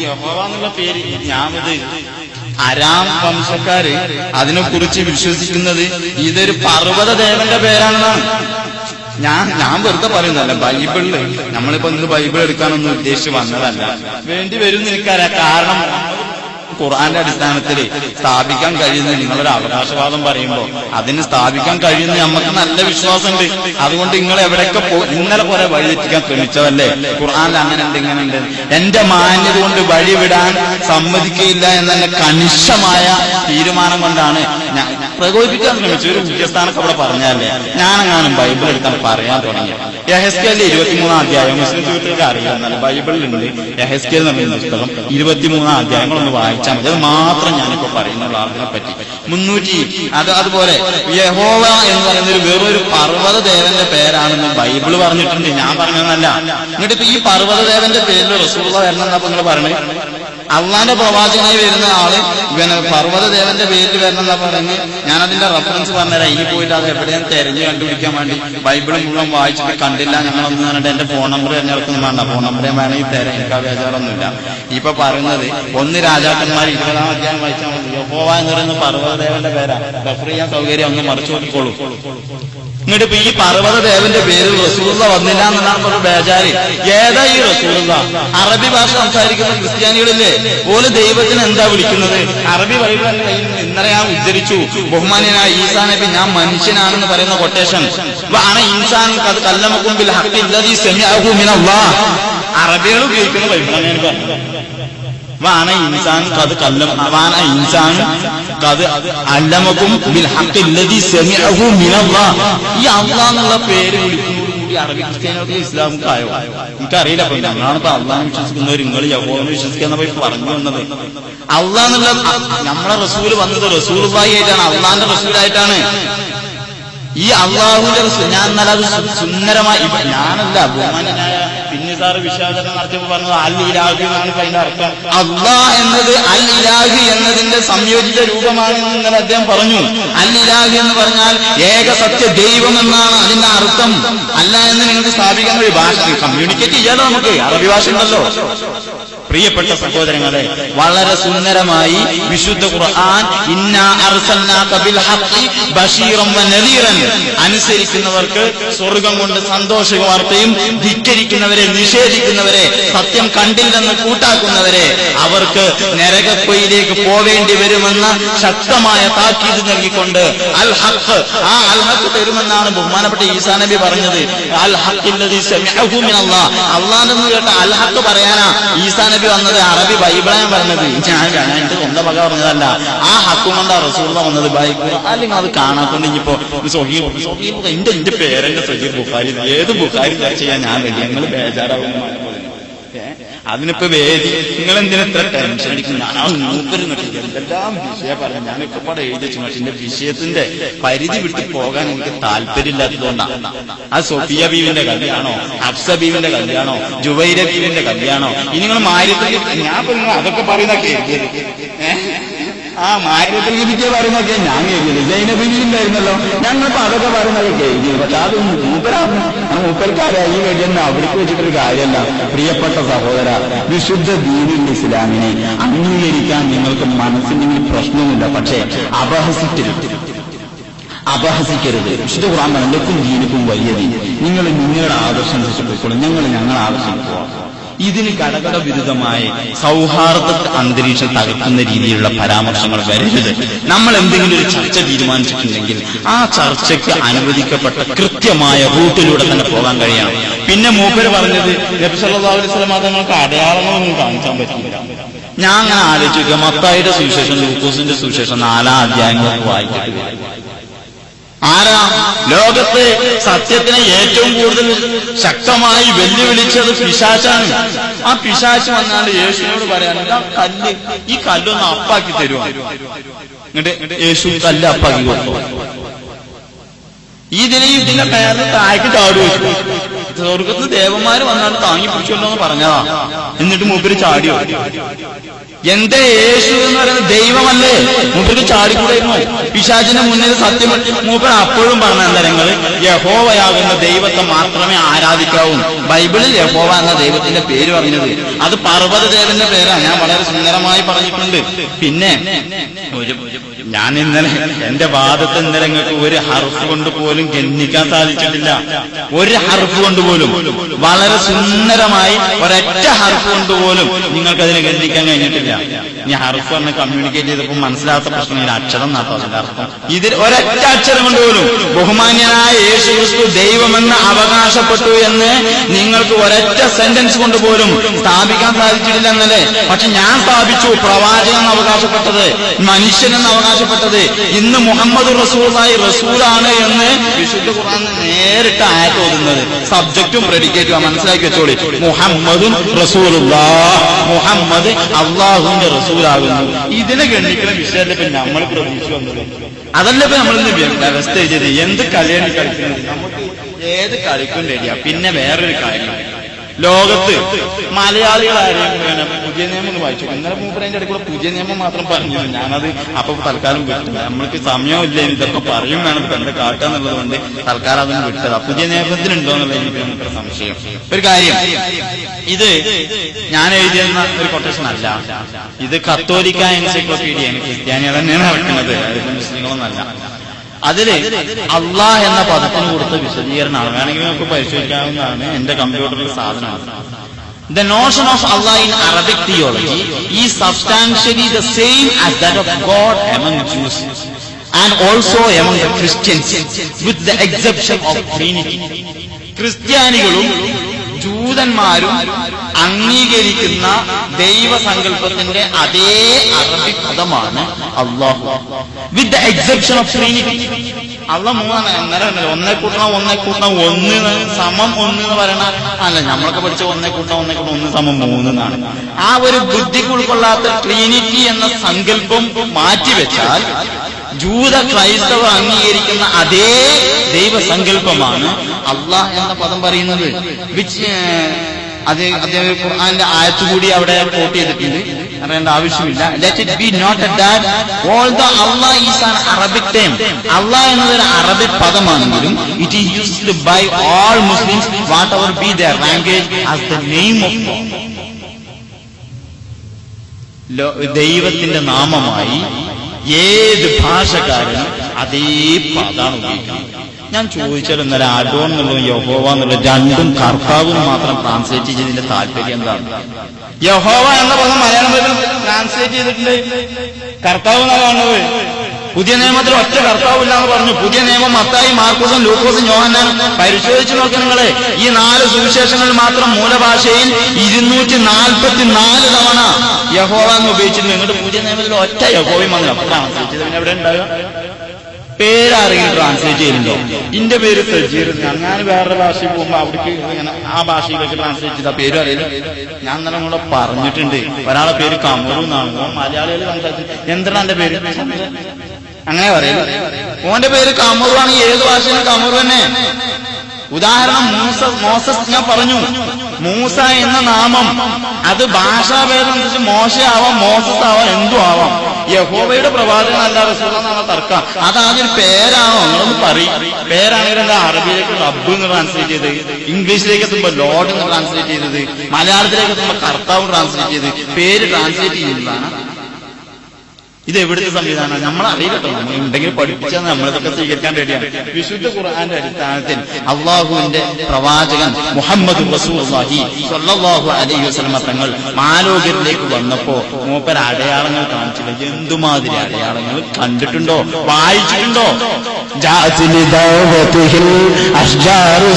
യഹോവ എന്നുള്ള പേര് ഞാനത് അരാം വംശക്കാര് അതിനെ കുറിച്ച് വിശ്വസിക്കുന്നത് ഇതൊരു പർവത ദേവന്റെ പേരാണെന്നാണ്. ഞാൻ ഞാൻ വെറുതെ പറയുന്നതല്ല ബൈബിളിൽ. നമ്മളിപ്പോ നിങ്ങൾ ബൈബിൾ എടുക്കാനൊന്നും ഉദ്ദേശിച്ച് വന്നതല്ല. വേണ്ടി വരും എന്ന് കാരണം ഖുർആന്റെ അടിസ്ഥാനത്തിൽ സ്ഥാപിക്കാൻ കഴിയുന്ന നിങ്ങളൊരു അവകാശവാദം പറയുമ്പോൾ അതിന് സ്ഥാപിക്കാൻ കഴിയുന്ന നമുക്ക് നല്ല വിശ്വാസമുണ്ട്. അതുകൊണ്ട് നിങ്ങൾ എവിടെയൊക്കെ പോ ഇന്നലെ വഴി വഴിതെറ്റിക്കാൻ ശ്രമിച്ചതല്ലേ? ഖുർആൻ അങ്ങനെ ഉണ്ട് ഇങ്ങനെ ഉണ്ട്. എന്റെ മാന്യത കൊണ്ട് വഴി വിടാൻ സമ്മതിക്കില്ല എന്നല്ല കണിശമായ തീരുമാനം കൊണ്ടാണ് പ്രകോപിപ്പിക്കാൻ ശ്രമിച്ചു ഒരു മുഖ്യസ്ഥാനൊക്കെ അവിടെ പറഞ്ഞാലേ. ഞാനെങ്ങാനും ബൈബിൾ എടുക്കാൻ പറയാൻ തുടങ്ങി. യഹസ്കേലിന്റെ ഇരുപത്തിമൂന്നാം അധ്യായം മുസ്ലിം സുഹൃത്തുക്കൾക്ക് അറിയാം ബൈബിളിൽ ബൈബിളിലുണ്ട് യഹസ്കേൽ എന്ന് പറയുന്ന പുസ്തകം. ഇരുപത്തിമൂന്നാം അധ്യായങ്ങളൊന്ന് വായിച്ചാൽ മതി. അത് മാത്രം ഞാനിപ്പോ പറയുന്നുള്ള അതിനെ പറ്റി. മുന്നൂറ്റി അത് അതുപോലെ യഹോവ എന്ന് പറയുന്ന ഒരു വേറൊരു പർവത ദേവന്റെ പേരാണെന്ന് ബൈബിൾ പറഞ്ഞിട്ടുണ്ട്. ഞാൻ പറഞ്ഞതല്ല എന്നിട്ട് ഇപ്പൊ ഈ പർവത ദേവന്റെ പേരിൽ റസൂള്ള വരണം എന്നാ നിങ്ങൾ പറഞ്ഞത് അള്ളാന്റെ പ്രവാചകനായി വരുന്ന ആൾ പിന്നെ പർവതദേവന്റെ പേരിൽ വരണം എന്നാ പറഞ്ഞ് ഞാൻ അതിന്റെ റെഫറൻസ് പറഞ്ഞുതരാം. ഇനി പോയിട്ട് അത് എവിടെയും തെരഞ്ഞു കണ്ടുപിടിക്കാൻ വേണ്ടി ബൈബിൾ മുഴുവൻ വായിച്ചിട്ട് കണ്ടില്ല. ഞങ്ങളൊന്നും പറഞ്ഞിട്ട് എന്റെ ഫോൺ നമ്പർ തിരഞ്ഞെടുക്കുന്നു വേണ്ട. ഫോൺ നമ്പർ വേണമെങ്കിൽ തരാം. എനിക്ക് ആ ഇപ്പൊ പറയുന്നത് ഒന്ന് രാജാക്കന്മാർ ഇരുപതാം അധ്യായം വായിച്ചാൽ മതി. യഹോവ എന്ന് പറയുന്ന പർവതദേവന്റെ പേരാ. റെഫർ ചെയ്യാൻ സൗകര്യം ഒന്ന് മറിച്ചു നോക്കിക്കോളൂ. എന്നിട്ട് ഇപ്പൊ ഈ പർവതദേവന്റെ പേര് റസൂള്ള വന്നില്ല എന്നാണ് ഒരു ബേജാരി. ഏതാ ഈ റസൂർദ അറബി ഭാഷ സംസാരിക്കുന്ന ക്രിസ്ത്യാനികളില്ലേ? ഓൽ ദൈവത്തിന് എന്താ വിളിക്കുന്നത്? അറബി ബൈബിൾ ഇന്നലെ ഞാൻ ഉദ്ധരിച്ചു. ബഹുമാനായ ഈസാ നബി ഞാൻ മനുഷ്യനാണെന്ന് പറയുന്ന കൊട്ടേഷൻ ആണ് ഇൻസാൻ അത് കല്ലമക്കുമ്പിൽ ഹക്കില്ലതി സെമിയാഹു മിനല്ലാഹ്. അറബികൾ ഉപയോഗിക്കുന്ന ബൈബിളാണ് ഞാൻ പറഞ്ഞത്. വാന ഇൻസാൻ കത് കല്ലം വാന ഇൻസാൻ കത് അല്ലമക്കും ബിൽ ഹഖില്ലദി സമിഅഹു മിനല്ലാഹ്. ഈ അല്ലാഹ് എന്നുള്ള പേര് വിളിക്കുന്നതോട് കൂടി അറബി ക്രിസ്ത്യാനികൾക്ക് ഇസ്ലാം കായോ എനിക്കറിയില്ല അപ്പൊ ഞങ്ങളാണ് ഇപ്പൊ അള്ളാഹ് വിശ്വസിക്കുന്നവർ നിങ്ങൾ യഹോവനെ വിശ്വസിക്കാന്ന് പോയി പറഞ്ഞു വന്നത്. അള്ളാഹ് എന്നുള്ള നമ്മളെ റസൂൽ വന്നത് റസൂലുള്ളാഹി ആയിട്ടാണ് അള്ളാഹിന്റെ റസൂലായിട്ടാണ്. ഈ അള്ളാഹുവിന്റെ റസൂൽ ഞാൻ എന്നാൽ അത് സുന്ദരമായി ഞാനല്ല ബഹുമാനായ പിന്നെ സാറ് വിശ്വാസം നടത്തിയപ്പോൾ പറഞ്ഞത് അൽ ഇലാഹി എന്നാണ് അതിന്റെ അർത്ഥം. അള്ളാഹ് എന്നത് അൽ ഇലാഹി എന്നതിന്റെ സംയോജിത രൂപമാണ് നിങ്ങൾ അദ്ദേഹം പറഞ്ഞു. അൽ ഇലാഹി എന്ന് പറഞ്ഞാൽ ഏക സത്യ ദൈവം എന്നാണ് അതിന്റെ അർത്ഥം. അല്ല എന്ന് നിങ്ങൾക്ക് സ്ഥാപിക്കാൻ കഴിയും. ഭാഷ കമ്മ്യൂണിക്കേറ്റ് ചെയ്യാലോ നമുക്ക്? അറബി ഭാഷ ഉണ്ടല്ലോ. പ്രിയപ്പെട്ട സഹോദരങ്ങളെ വളരെ സുന്ദരമായി വിശുദ്ധ ഖുർആൻ ഹഖി അനുസരിക്കുന്നവർക്ക് സ്വർഗം കൊണ്ട് സന്തോഷ വാർത്തയും ധിക്കരിക്കുന്നവരെ നിഷേധിക്കുന്നവരെ സത്യം കണ്ടില്ലെന്ന് കൂട്ടാക്കുന്നവരെ അവർക്ക് നരകപ്പൊയിലേക്ക് പോവേണ്ടി വരുമെന്ന ശക്തമായ താക്കീത് നൽകിക്കൊണ്ട് അൽ ഹഖ് ആ അൽ ഹഖ് തരുമെന്നാണ് ബഹുമാനപ്പെട്ട ഈസാ നബി പറഞ്ഞത്. അൽ ഹക്കിന്റെ അള്ളാഹ് എന്ന് കേട്ട അൽ ഹഖ് പറയാനാ ഈസാ വന്നത് അറബി ബൈബിളാണ് പറഞ്ഞത്. ഞാൻ എന്റെ സ്വന്തം വക പറഞ്ഞതല്ല. ആ ഹക്കും കൊണ്ടാ റസൂള്ള വന്നത് ബൈബിൾ. അല്ലെങ്കിൽ അത് കാണാത്തോണ്ട് ഇനിയിപ്പോ എന്റെ എന്റെ പേരെന്റെ സജീർ ബുഖാരി ഏത് ബുഖാരി ചെയ്യാൻ ഞാൻ വേണ്ടി നിങ്ങൾ ബേജാറാവും അതിനിപ്പോ വേദി നിങ്ങൾ എന്തിനാ ഇത്ര ടെൻഷൻ അടിക്കുന്നു? ഞാൻ ആ എന്തെല്ലാം വിഷയ പറഞ്ഞു ഞാനൊക്കെ പാടെ എഴുതി വെച്ചു. പക്ഷെ വിഷയത്തിന്റെ പരിധി വിട്ടു പോകാൻ എനിക്ക് താല്പര്യമില്ലാത്തതുകൊണ്ടാണ് ആ സോഫിയ ബീവിന്റെ കല്യാണോ? ഹഫ്സ ബീവിന്റെ കല്യാണോ? ജുവൈര ബീവിന്റെ കല്യാണോ? ഇനി നിങ്ങൾ മാര്യത്തിൽ ഞാൻ അതൊക്കെ പറയുന്ന കേൾക്കിയത്. ആ മാര്യത്തിൽ ഗിരിക്ക് പറയുന്നൊക്കെ ഞാൻ കേൾക്കില്ല. ജൈനബിണ്ടായിരുന്നല്ലോ ഞങ്ങളിപ്പോ അതൊക്കെ പറയുന്നതൊക്കെ കേൾക്കുന്നു പക്ഷെ അത് മൂപ്പരാണ്. മൂപ്പർക്കാരാ ഈ അവർക്ക് വെച്ചിട്ടൊരു കാര്യമല്ല പ്രിയപ്പെട്ട സഹോദര വിശുദ്ധ ദീനിൽ ഇസ്ലാമിനെ അംഗീകരിക്കാൻ നിങ്ങൾക്ക് മനസ്സിനെങ്കിൽ പ്രശ്നമില്ല പക്ഷേ അപഹസിക്കരുത്. അപഹസിക്കരുത്. വിശുദ്ധ ഖുർആൻ ലക്കും ദീനിക്കും വലിയ നിങ്ങൾ നിങ്ങളുടെ ആദർശം ഞങ്ങൾ ഞങ്ങളുടെ ആദർശം ഇതിന് കടകട വിരുദ്ധമായി സൗഹാർദ്ദ അന്തരീക്ഷം തകർക്കുന്ന രീതിയിലുള്ള പരാമർശങ്ങൾ വരരുത്. നമ്മൾ എന്തെങ്കിലും ഒരു ചർച്ച തീരുമാനിച്ചിട്ടുണ്ടെങ്കിൽ ആ ചർച്ചയ്ക്ക് അനുവദിക്കപ്പെട്ട കൃത്യമായ റൂട്ടിലൂടെ തന്നെ പോകാൻ കഴിയണം. പിന്നെ മൂപ്പര് പറഞ്ഞത് നബി സല്ലല്ലാഹു അലൈഹി വസല്ലം തങ്ങൾക്ക് അടയാളങ്ങളൊന്നും കാണിക്കാൻ പറ്റില്ല. ഞാൻ അങ്ങനെ ആലോചിക്കുക. മത്തായിയുടെ സുവിശേഷം ലൂക്കോസിന്റെ സുവിശേഷം നാലാം അധ്യായങ്ങളൊക്കെ വായിച്ചിട്ട് വരും. ആരാ? ലോകത്ത് സത്യത്തിനെ ഏറ്റവും കൂടുതൽ ശക്തമായി വെല്ലുവിളിച്ചത് പിശാശാണ് ആ പിശാശ് വന്നാൽ യേശുവിനോട് ആ കല്ല് ഈ കല്ലൊന്ന് അപ്പാക്കി തരുമോ എന്നിട്ട് യേശു കല്ല് അപ്പാക്കി കൊടുത്തു. ഇതിനെ ഇതിന്റെ പേരിൽ താഴേക്ക് ചാടി വെച്ചു. സ്വർഗത്ത് ദേവന്മാര് വന്നാണ് താങ്ങി പിടിച്ചല്ലോ എന്ന് പറഞ്ഞതാ. എന്നിട്ട് മൂപ്പര് ചാടിയോ എന്റെ യേശു എന്ന് പറയുന്നത് ദൈവമല്ലേ? മൂപ്പർക്ക് ചാടിക്കൂടായിരുന്നു. പിശാചിന്റെ മുന്നിൽ സത്യം മൂപ്പൻ അപ്പോഴും പറഞ്ഞ അന്തരങ്ങൾ യഹോവയാകുന്ന ദൈവത്തെ മാത്രമേ ആരാധിക്കാവൂ. ബൈബിളിൽ യഹോവ എന്ന ദൈവത്തിന്റെ പേര് പറഞ്ഞത്. അത് പർവതദേവന്റെ പേരാണ് ഞാൻ വളരെ സുന്ദരമായി പറഞ്ഞിട്ടുണ്ട്. പിന്നെ ഒരു ഞാൻ ഇന്നലെ എന്റെ വാദത്തെ ഇന്നലെ നിങ്ങൾക്ക് ഒരു ഹർഫ് കൊണ്ട് പോലും ഗണ്ണിക്കാൻ സാധിച്ചിട്ടില്ല. ഒരു ഹർഫ് കൊണ്ട് പോലും. വളരെ സുന്ദരമായി ഒരൊറ്റ ഹർഫ് കൊണ്ട് പോലും നിങ്ങൾക്ക് അതിനെ ഗണ്ണിക്കാൻ കഴിഞ്ഞിട്ടില്ല. ഈ ഹർഫ് പറഞ്ഞ് കമ്മ്യൂണിക്കേറ്റ് ചെയ്തപ്പോൾ മനസ്സിലാത്ത പ്രശ്നം ഇതിന് അക്ഷരം നടത്താം അർത്ഥം? ഇതിൽ ഒരൊറ്റ അക്ഷരം കൊണ്ട് പോലും ബഹുമാന്യനായ യേശു ക്രിസ്തു ദൈവമെന്ന് അവകാശപ്പെട്ടു എന്ന് നിങ്ങൾക്ക് ഒരൊറ്റ സെന്റൻസ് കൊണ്ട് പോലും സ്ഥാപിക്കാൻ സാധിച്ചിട്ടില്ല എന്നല്ലേ പക്ഷെ ഞാൻ സ്ഥാപിച്ചു. പ്രവാചകൻ അവകാശപ്പെട്ടത്. മനുഷ്യനെന്ന് അവകാശപ്പെട്ടത് ഇന്ന് മുഹമ്മദ് റസൂലായി റസൂലാണ് എന്ന് വിശുദ്ധ ഖുർആൻ നേരിട്ട് ആയത്ത് ഓതുന്നത്. സബ്ജക്റ്റും പ്രെഡിക്കേറ്റും മനസ്സിലാക്കി വെച്ചോളി. മുഹമ്മദും റസൂലുള്ള മുഹമ്മദ് അള്ളാഹുവിന്റെ റസൂലാകുന്നു. ഇതിനെ ഗണ്ണിക്കുന്ന വിഷയമല്ല ഇപ്പൊ നമ്മൾ പ്രതീക്ഷ വന്നത്. അതല്ല ഇപ്പൊ നമ്മൾ വ്യവസ്ഥ ചെയ്തത്. എന്ത് കളിയാണ് കളിക്കുന്നത്? നമുക്ക് ഏത് കളിക്കും റെഡിയാ പിന്നെ വേറൊരു കാര്യം ലോകത്ത് മലയാളികളാരെയും ഇങ്ങനെ പുതിയ നിയമം വായിച്ചു. ഇന്നലെ മൂപ്പരേന്റെ ഇടയ്ക്കുള്ള പുതിയ നിയമം മാത്രം പറഞ്ഞു ഞാനത് അപ്പൊ തൽക്കാലം വിട്ടു. നമ്മൾക്ക് സമയമില്ല. ഇതൊക്കെ പറയും വേണം. കണ്ട് കാട്ടുക എന്നുള്ളത് കൊണ്ട് തൽക്കാലം അതൊന്നും വിട്ടത്. പുതിയ നിയമത്തിനുണ്ടോ എന്നുള്ള എനിക്ക് മൂപ്പര സംശയം. ഒരു കാര്യം. ഇത് ഞാൻ എഴുതിയെന്ന ഒരു കൊട്ടേഷൻ അല്ല. ഇത് കത്തോലിക്ക എൻസൈക്ലോപീഡിയാണ് ക്രിസ്ത്യാനികൾ തന്നെയാണ് വെക്കുന്നത് മുസ്ലിങ്ങളൊന്നല്ല. അതിൽ അള്ളാ എന്ന പദത്തിന് കൊടുത്ത വിശദീകരണമാണ്. വേണമെങ്കിൽ നമുക്ക് പരിശോധിക്കാവുന്നതാണ്. എന്റെ കമ്പ്യൂട്ടറിന്റെ സാധനമാണ്. The notion of Allah in Arabic theology is substantially the same of God Jews among the christians with the exception of trinity. ക്രിസ്ത്യാനികളും ജൂതന്മാരും അംഗീകരിക്കുന്ന ദൈവസങ്കല്പത്തിന്റെ അതേ അറബി പദമാണ് അള്ളാഹു. വിത്ത് എക്സെപ്ഷൻ ഓഫ് ട്രീനിറ്റി അള്ള മൂന്നാണ്. ഒന്നേ കൂട്ടണം ഒന്നേ കൂട്ടണം ഒന്ന് സമം ഒന്ന് എന്ന് പറയണ അല്ല നമ്മളൊക്കെ പഠിച്ച ഒന്നേ കൂട്ടണം ഒന്നേ കൂട്ടണം ഒന്ന് സമം മൂന്ന് എന്നാണ് ആ ഒരു ബുദ്ധിക്ക് ഉൾക്കൊള്ളാത്ത ട്രീനിറ്റി എന്ന സങ്കല്പം മാറ്റിവെച്ചാൽ ജൂത ക്രൈസ്തവ അംഗീകരിക്കുന്ന അതേ ദൈവസങ്കല്പമാണ് അള്ളാഹ് എന്ന പദം പറയുന്നത്. അത് അദ്ദേഹം ഖുർആാന്റെ ആയത്ത് കൂടി അവിടെ കോട്ട് ചെയ്തിട്ടുണ്ട്. അറിയേണ്ട ആവശ്യമില്ല. Let it be note all the Allah is an Arabic time Allah എന്നതൊരു Arabic പദമാണെങ്കിലും it is used by all Muslims whatever be their language as the name of ദൈവത്തിന്റെ നാമമായി ഏത് ഭാഷക്കാരനും അതേ പാതാണ് ഉപയോഗിക്കുന്നത്. ഞാൻ ചോദിച്ചാൽ ഇന്നലെ ആഡോ എന്നുള്ളതും യഹോവ എന്നുള്ള രണ്ടും കർത്താവും മാത്രം ട്രാൻസ്ലേറ്റ് ചെയ്തതിന്റെ താല്പര്യം എന്താണ്? യഹോവ എന്ന പദം മലയാളം ട്രാൻസ്ലേറ്റ് ചെയ്തിട്ടുണ്ട്. കർത്താവ് എന്നാണ് പുതിയ നിയമത്തിൽ ഒറ്റ കർത്താവില്ല എന്ന് പറഞ്ഞു. പുതിയ നിയമം മത്തായി മാർക്കൂസും ലൂക്കോസും യോഹന്നാൻ പരിശോധിച്ചു നോക്കി നിങ്ങളെ. ഈ നാല് സുവിശേഷങ്ങൾ മാത്രം മൂലഭാഷയിൽ ഇരുന്നൂറ്റി നാൽപ്പത്തി നാല് തവണ യഹോവ എന്ന് ഉപയോഗിച്ചിട്ടുണ്ട് എന്നിട്ട് പുതിയ നിയമത്തിൽ ഒറ്റ യഹോവയും വന്നില്ല. അപ്പൊ ട്രാൻസ്ലേറ്റ് ചെയ്ത് ട്രാൻസ്ലേറ്റ് ചെയ്യുന്നുണ്ടോ ഇന്റെ പേര് സജീർ ഞാൻ വേറൊരു ഭാഷയിൽ പോകുമ്പോ അവിടേക്ക് ഇങ്ങനെ ആ ഭാഷയിലേക്ക് ട്രാൻസ്ലേറ്റ് ചെയ്ത പേര് അറിയില്ല. ഞാൻ ഇന്നലെ കൂടെ പറഞ്ഞിട്ടുണ്ട്. ഒരാളെ പേര് കമറു എന്നാണ് മലയാളികൾ എന്താ എന്താണ് എന്റെ പേര്? അങ്ങനെ പറയും ഓന്റെ പേര് കമറുവാണ് ഏത് ഭാഷയിലും കമറു തന്നെ. ഉദാഹരണം മൂസ മോസസ് ഞാൻ പറഞ്ഞു മൂസ എന്ന നാമം അത് ഭാഷാഭേദം അനുസരിച്ച് മോശയാവാം മോസസ് ആവാം എന്തും ആവാം. യഹോബയുടെ പ്രവാചകൻ അല്ല റസൂൽ എന്നാണ് തർക്കം. അതാദ്യം പേരാണോ? നിങ്ങളൊന്ന് പറയും. പേരാണെങ്കിൽ എന്താ? അറബിയിലേക്ക് റബ്ബ് എന്ന് ട്രാൻസ്ലേറ്റ് ചെയ്ത് ഇംഗ്ലീഷിലേക്ക് എത്തുമ്പോ ലോഡ് എന്ന് ട്രാൻസ്ലേറ്റ് ചെയ്തത് മലയാളത്തിലേക്ക് എത്തുമ്പോ കർത്താവ് ട്രാൻസ്ലേറ്റ് ചെയ്ത് പേര് ട്രാൻസ്ലേറ്റ് ചെയ്യുന്നതാണ്. ഇത് എവിടുത്തെ സംവിധാനം? നമ്മൾ അറിയില്ലട്ടോ നമ്മൾ ഉണ്ടെങ്കിൽ പഠിപ്പിച്ചാൽ നമ്മളിതൊക്കെ സ്വീകരിക്കാൻ റെഡിയാണ്. വിശുദ്ധ ഖുർആന്റെ അടിസ്ഥാനത്തിൽ അള്ളാഹുവിന്റെ പ്രവാചകൻ മുഹമ്മദ് അലൈഹി തങ്ങൾ മാലോകത്തിലേക്ക് വന്നപ്പോ മൂപ്പര അടയാളങ്ങൾ കാണിച്ചില്ല. എന്തുമാതിരി അടയാളങ്ങൾ കണ്ടിട്ടുണ്ടോ? വായിച്ചിട്ടുണ്ടോ?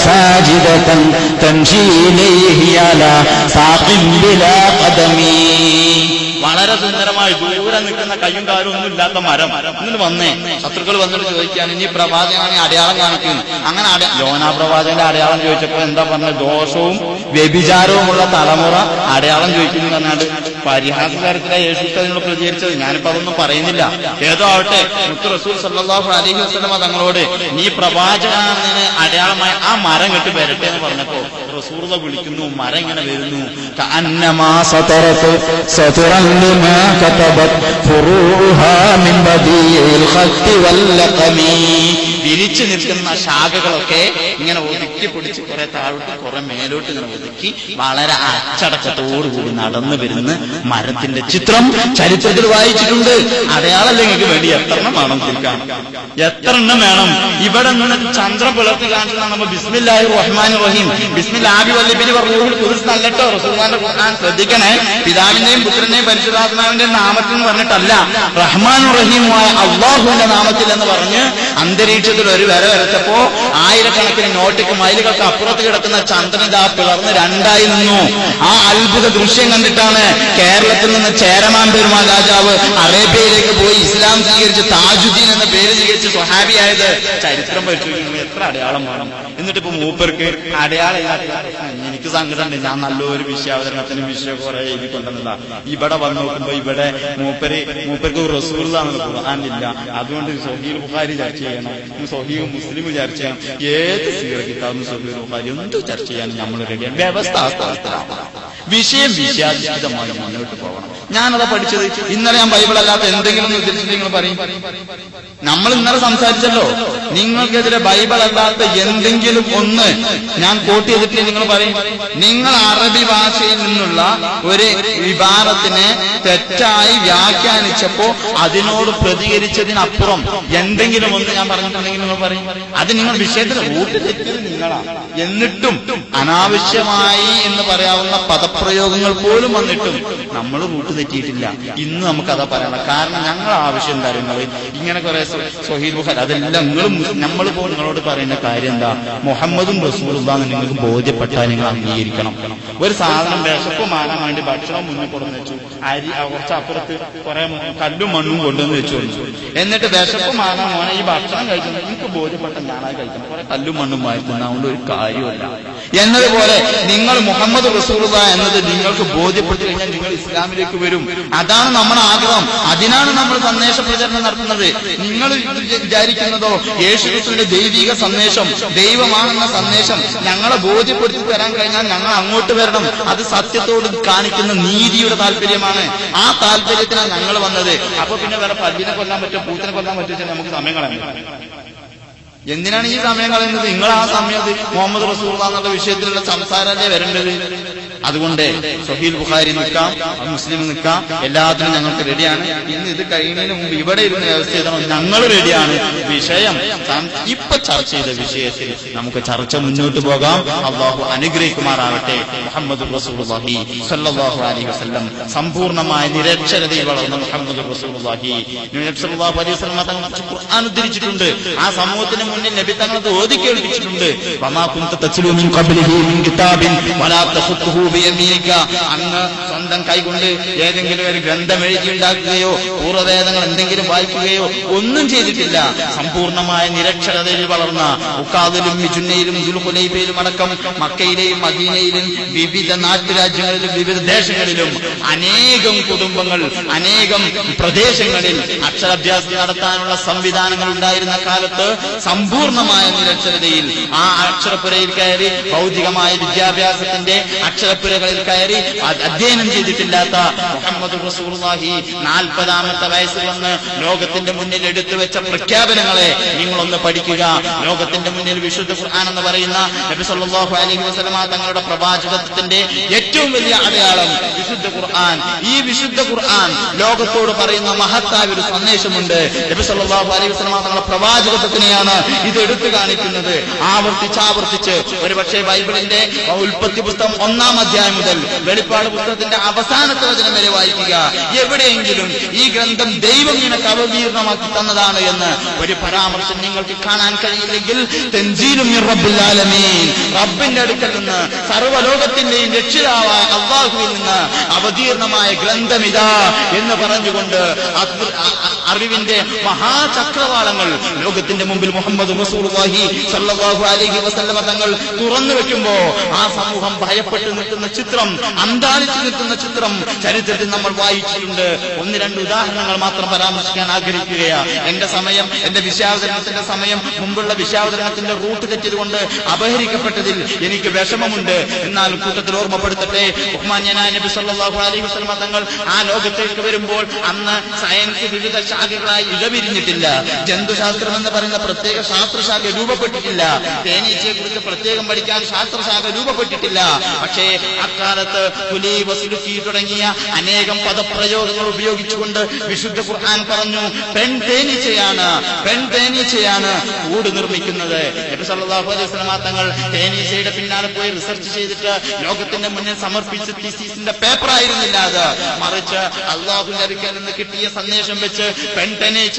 സാജിദതൻ തൻ ഇലൈഹി അലാ സാഖിൻ ബിലാ വളരെ സുന്ദരമായി ദൂരെ നിൽക്കുന്ന കയ്യും കാലും ഒന്നും ഇല്ലാത്ത മരം. എന്നിട്ട് വന്നേ. ശത്രുക്കൾ വന്നിട്ട് ചോദിക്കാൻ ഇനി പ്രവാചകനാണ് അടയാളം കാണിക്കുന്നു അങ്ങനെ ലോനാ പ്രവാചകന്റെ അടയാളം ചോദിച്ചപ്പോ എന്താ പറഞ്ഞത്? ദോഷവും വ്യഭിചാരവുമുള്ള തലമുറ അടയാളം ചോദിക്കുന്നു എന്ന് പറഞ്ഞാണ്ട് പരിഹാസ തരത്തിലെ യേശുക്കൾ പ്രചരിച്ചത് ഞാനിപ്പോ അതൊന്നും പറയുന്നില്ല. ഏതോ ആവട്ടെ റസൂൽ സല്ലാഹു അലഹി വസ്ലമ തങ്ങളോട് നീ പ്രവാചകനെന്ന് അടയാളമായ ആ മരം കെട്ടി വരട്ടെ എന്ന് പറഞ്ഞപ്പോ റസൂർത വിളിക്കുന്നു. മരം ഇങ്ങനെ വരുന്നു. ുഹാ വിരിച്ചു നിൽക്കുന്ന ശാഖകളൊക്കെ ഇങ്ങനെ ഒതുക്കി പിടിച്ച് കുറെ താഴോട്ട് കുറെ മേലോട്ട് ഇങ്ങനെ ഒതുക്കി വളരെ അച്ചടക്കത്തോടുകൂടി നടന്നു വരുന്ന മരത്തിന്റെ ചിത്രം ചരിത്രത്തിൽ വായിച്ചിട്ടുണ്ട്. അടയാളല്ലേ എനിക്ക് വേണ്ടി എത്ര എണ്ണം വേണം തീർക്കാം എത്ര എണ്ണം വേണം? ഇവിടെ നിന്ന് ചന്ദ്രൻ പുലർത്തി നമ്മൾ ബിസ്മില്ലാഹി റഹ്മാൻ റഹീം. ബിസ്മില്ലാബി വല്ലിബിരി റൂഹുൽ കുതിർസ് റസൂമാന്റെ ഖുർആൻ ശ്രദ്ധിക്കണേ. പിതാവിന്റെയും പുത്രന്റെയും പരിശുദ്ധാത്മാവിന്റെയും നാമത്തിൽ എന്ന് പറഞ്ഞിട്ടല്ല. റഹ്മാൻ റഹീമുമായ അള്ളാഹുവിന്റെ നാമത്തിൽ എന്ന് പറഞ്ഞ് അന്തരീക്ഷ അന്തരീക്ഷത്തിൽ ഒരു വര വരച്ചപ്പോ ആയിരക്കണക്കിന് നോട്ടിക്ക് മൈലുകൾക്ക് അപ്പുറത്ത് കിടക്കുന്ന ചന്ദ്രൻ ഇതാ പിളർന്ന് രണ്ടായി നിന്നു. ആ അത്ഭുത ദൃശ്യം കണ്ടിട്ടാണ് കേരളത്തിൽ നിന്ന് ചേരമാൻ പെരുമാൾ രാജാവ് അറേബ്യയിലേക്ക് പോയി ഇസ്ലാം സ്വീകരിച്ച് താജുദ്ദീൻ എന്ന പേര് സ്വീകരിച്ച് സ്വഹാബിയായത് ചരിത്രം പരിശോധിക്കുമ്പോൾ എത്ര അടയാളം വേണം. എന്നിട്ട് ഇപ്പൊ മൂപ്പർക്ക് അടയാളം എനിക്ക് സങ്കടമുണ്ട്. ഞാൻ നല്ലൊരു വിഷയാവതരണത്തിന് വിഷയം കുറെ എഴുതി കൊണ്ടുവന്നതാ. ഇവിടെ വന്ന് നോക്കുമ്പോ ഇവിടെ മൂപ്പര് മൂപ്പർക്ക് റസൂർ ഖുർആാനില്ല അതുകൊണ്ട് സൊഹീൽ ബുഖാരി ചർച്ച ചെയ്യണം. മുസ്ലിം ചർച്ച ചെയ്യണം ഏത് സീറ കിതാബും സൊഹീൽ ബുഖാരി എന്ത് ചർച്ച ചെയ്യാൻ നമ്മൾ റെഡിയാണ് വ്യവസ്ഥ വിഷയം വിഷയാധിഷ്ഠിതമായി മുന്നോട്ട് പോകണം. ഞാനതാ പഠിച്ചത്. ഇന്നലെ ഞാൻ ബൈബിൾ അല്ലാത്ത എന്തെങ്കിലും നിങ്ങൾ പറയും. നമ്മൾ ഇന്നലെ സംസാരിച്ചല്ലോ. നിങ്ങൾക്കെതിരെ ബൈബിൾ അല്ലാത്ത എന്തെങ്കിലും ഒന്ന് ഞാൻ കോട്ട് ചെയ്തിട്ട് നിങ്ങൾ പറയും? നിങ്ങൾ അറബി ഭാഷയിൽ നിന്നുള്ള ഒരു വിഭാഗത്തിനെ തെറ്റായി വ്യാഖ്യാനിച്ചപ്പോ അതിനോട് പ്രതികരിച്ചതിനപ്പുറം എന്തെങ്കിലും ഒന്ന് ഞാൻ പറഞ്ഞിട്ടുണ്ടെങ്കിൽ നിങ്ങൾ പറയും. അത് നിങ്ങൾ വിഷയത്തിൽ എന്നിട്ടും അനാവശ്യമായി എന്ന് പറയാവുന്ന പദപ്രയോഗങ്ങൾ പോലും വന്നിട്ടും നമ്മൾ റൂട്ട് തെറ്റിയിട്ടില്ല ഇന്ന് അതാ പറയണം. കാരണം ഞങ്ങൾ ആവശ്യം തരുന്നത് ഇങ്ങനെ കുറെ സൊഹീദ് അതെല്ലാം നിങ്ങളും നമ്മൾ ഇപ്പോൾ നിങ്ങളോട് പറയുന്ന കാര്യം എന്താ? മുഹമ്മദും റസൂലുള്ളാന്ന് നിങ്ങൾക്ക് ബോധ്യപ്പെട്ടാൽ നിങ്ങൾ അംഗീകരിക്കണം. ഒരു സാധനം വിശപ്പ് മാറാൻ വേണ്ടി ഭക്ഷണം മുന്നിൽ വെച്ചു. അരി കുറച്ചപ്പുറത്ത് കുറെ കല്ലും മണ്ണും കൊണ്ടുവന്ന് വെച്ചു. എന്നിട്ട് വിശപ്പ് മാറാൻ മോനെ ഈ ഭക്ഷണം കഴിക്കുന്നത് എനിക്ക് ബോധ്യപ്പെട്ട ഞാനായി കഴിക്കണം. കുറെ കല്ലും മണ്ണും വായിക്കുന്ന അതുകൊണ്ട് ഒരു കാര്യമല്ല എന്നതുപോലെ നിങ്ങൾ മുഹമ്മദ് റസൂറുക എന്നത് നിങ്ങൾക്ക് ബോധ്യപ്പെട്ടു കഴിഞ്ഞാൽ നിങ്ങൾ ഇസ്ലാമിലേക്ക് വരും. അതാണ് നമ്മുടെ ആഗ്രഹം. അതിനാണ് നമ്മൾ സന്ദേശ പ്രചരണം നടത്തുന്നത്. നിങ്ങൾ വിചാരിക്കുന്നതോ യേശുക്രിസ്തുവിന്റെ ദൈവിക സന്ദേശം ദൈവമാണെന്ന സന്ദേശം ഞങ്ങളെ ബോധ്യപ്പെടുത്തി തരാൻ കഴിഞ്ഞാൽ ഞങ്ങൾ അങ്ങോട്ട് വരണം. അത് സത്യത്തോട് കാണിക്കുന്ന നീതിയുടെ താല്പര്യമാണ്. ആ താല്പര്യത്തിനാണ് ഞങ്ങൾ വന്നത്. അപ്പൊ പിന്നെ വേറെ പല്ലിനെ കൊല്ലാൻ പറ്റും? പൂത്തിനെ കൊല്ലാൻ പറ്റും നമുക്ക് സമയം കളയാം എന്തിനാണ് ഈ സമയം കളയുന്നത്? നിങ്ങൾ ആ സമയത്ത് മുഹമ്മദ് റസൂർ എന്നുള്ള വിഷയത്തിലുള്ള സംസാരമല്ലേ വരേണ്ടത്? അതുകൊണ്ട് സഹീൽ ബുഖാരി നിൽക്കാം മുസ്ലിം നിൽക്കാം എല്ലാത്തിനും ഞങ്ങൾക്ക് റെഡിയാണ്. ഇന്ന് ഇത് കഴിയുന്നതിന് മുമ്പ് ഇവിടെ ഇരുന്ന് വ്യവസ്ഥ ചെയ്തണം ഞങ്ങൾ റെഡിയാണ്. വിഷയം ഇപ്പൊ ചർച്ച ചെയ്ത വിഷയത്തിൽ നമുക്ക് ചർച്ച മുന്നോട്ട് പോകാം. അള്ളാഹു അനുഗ്രഹിക്കുമാറാവട്ടെ. മുഹമ്മദ് സല്ലല്ലാഹു അലൈഹി വസല്ലം സമ്പൂർണമായ നിരക്ഷരതയിൽ വളർന്ന മുഹമ്മദ് സല്ലല്ലാഹു അലൈഹി ഖുർആൻ ഉദ്ധരിച്ചിട്ടുണ്ട്. ആ സമൂഹത്തിന് മുന്നിൽ നബി തങ്ങൾ ഓതി കേൾപ്പിച്ചിട്ടുണ്ട്. ബിയമീനിക അങ്ങ് സ്വന്തം കൈകൊണ്ട് ഏതെങ്കിലും ഒരു ഗ്രന്ഥം എഴുതിയുണ്ടാക്കുകയോ പൂർവവേദങ്ങൾ എന്തെങ്കിലും വായിക്കുകയോ ഒന്നും ചെയ്തിട്ടില്ല. സമ്പൂർണമായ നിരക്ഷരതയിൽ വളർന്ന ഉക്കാദിലും മിജുന്നയിലും ദുൽഹുലൈബയിലും അടക്കം മക്കയിലെയും മദീനയിലും വിവിധ നാട്ടുരാജ്യങ്ങളിലും വിവിധ ദേശങ്ങളിലും അനേകം കുടുംബങ്ങൾ അനേകം പ്രദേശങ്ങളിൽ അക്ഷരാഭ്യാസം നടത്താനുള്ള സംവിധാനങ്ങൾ ഉണ്ടായിരുന്ന കാലത്ത് സമ്പൂർണമായ നിരക്ഷരതയിൽ ആ അക്ഷരപ്പുരയിൽ കയറി ഭൗതികമായ വിദ്യാഭ്യാസത്തിന്റെ അക്ഷരപ്പുരകളിൽ കയറി അധ്യയനം ചെയ്തിട്ടില്ലാത്ത മുഹമ്മദ് റസൂലുള്ളാഹി നാൽപ്പതാമത്തെ വയസ്സിൽ വന്ന് ലോകത്തിന്റെ മുന്നിൽ എടുത്തു വെച്ച പ്രഖ്യാപനങ്ങളെ നിങ്ങളൊന്ന് പഠിക്കുക. ലോകത്തിന്റെ മുന്നിൽ വിശുദ്ധ ഖുർആൻ എന്ന് പറയുന്ന നബി സല്ലല്ലാഹു അലൈഹി തങ്ങളുടെ പ്രവാചകത്വത്തിന്റെ ഏറ്റവും വലിയ അടയാളം വിശുദ്ധ ഖുർആൻ. ഈ വിശുദ്ധ ഖുർആൻ ലോകത്തോട് പറയുന്ന മഹത്തായ ഒരു സന്ദേശമുണ്ട്. നബി സല്ലല്ലാഹു അലൈഹി തങ്ങളുടെ പ്രവാചകത്വത്തിനെയാണ് ഇത് എടുത്തു കാണിക്കുന്നത്. ആവർത്തിച്ച് ആവർത്തിച്ച് ഒരുപക്ഷെ ബൈബിളിന്റെ ഉൽപ്പത്തി പുസ്തകം ഒന്നാം അധ്യായം മുതൽ വെളിപ്പാട് പുസ്തകത്തിന്റെ അവസാനത്തെ വചനം വരെ വായിക്കുക. എവിടെയെങ്കിലും ഈ ഗ്രന്ഥം ദൈവം നിനക്ക് അവതീർണമാക്കി തന്നതാണ് എന്ന് ഒരു പരാമർശം നിങ്ങൾക്ക് കാണാൻ കഴിയില്ലെങ്കിൽ റബ്ബിന്റെ അടുക്കൽ നിന്ന് സർവലോകത്തിന്റെയും രക്ഷിതാവായ അള്ളാഹുവിൽ നിന്ന് അവതീർണമായ ഗ്രന്ഥമിതാ എന്ന് പറഞ്ഞുകൊണ്ട് അറിവിന്റെ മഹാചക്രവാളങ്ങൾ ലോകത്തിന്റെ മുമ്പിൽ മുഹമ്മദ് തങ്ങൾ തുറന്നു വെക്കുമ്പോ ആ സമൂഹം ഭയപ്പെട്ട് നിൽക്കുന്ന ചിത്രം അന്താളിച്ച് ചിത്രം ചരിത്രത്തിൽ നമ്മൾ വായിച്ചിട്ടുണ്ട്. ഒന്ന് രണ്ട് ഉദാഹരണങ്ങൾ മാത്രം പരാമർശിക്കാൻ ആഗ്രഹിക്കുകയാണ് എന്റെ സമയം എന്റെ വിശ്വാവതരണത്തിന്റെ സമയം മുമ്പുള്ള വിശ്വാവതരണത്തിന്റെ റൂട്ട് തെറ്റിയതുകൊണ്ട് അപഹരിക്കപ്പെട്ടതിൽ എനിക്ക് വിഷമമുണ്ട്. എന്നാൽ കൂട്ടത്തിൽ ഓർമ്മപ്പെടുത്തട്ടെ ബഹുമാന്യനായ നബി അലൈഹി തങ്ങൾ ആ ലോകത്തേക്ക് വരുമ്പോൾ അന്ന് സയൻസ് വിവിധ ശാഖകളായി ഇടപിരിഞ്ഞിട്ടില്ല ജന്തുശാസ്ത്രം എന്ന് പറയുന്ന പ്രത്യേക ശാസ്ത്രശാഖ രൂപപ്പെട്ടിട്ടില്ല. തേനീച്ചയെ കുറിച്ച് പ്രത്യേകം പഠിക്കാൻ ശാസ്ത്രശാഖ രൂപപ്പെട്ടിട്ടില്ല. പക്ഷേ അക്കാലത്ത് പുലി വസുലുക്കി തുടങ്ങിയ അനേകം പദപ്രയോഗങ്ങൾ ഉപയോഗിച്ചുകൊണ്ട് വിശുദ്ധ ഖുർആൻ പറഞ്ഞു പെൺ തേനീച്ചയാണ് പെൺ തേനീച്ചയാണ് കൂട് നിർമ്മിക്കുന്നത്. അലൈഹി തങ്ങൾ തേനീച്ചയുടെ പിന്നാലെ പോയി റിസർച്ച് ചെയ്തിട്ട് ലോകത്തിന്റെ മുന്നിൽ സമർപ്പിച്ച തീസീസിന്റെ പേപ്പർ ആയിരുന്നില്ല അത്. മറിച്ച് അള്ളാഹു ലഭിക്കാൻ നിന്ന് കിട്ടിയ സന്ദേശം വെച്ച് പെൺ തേനീച്ച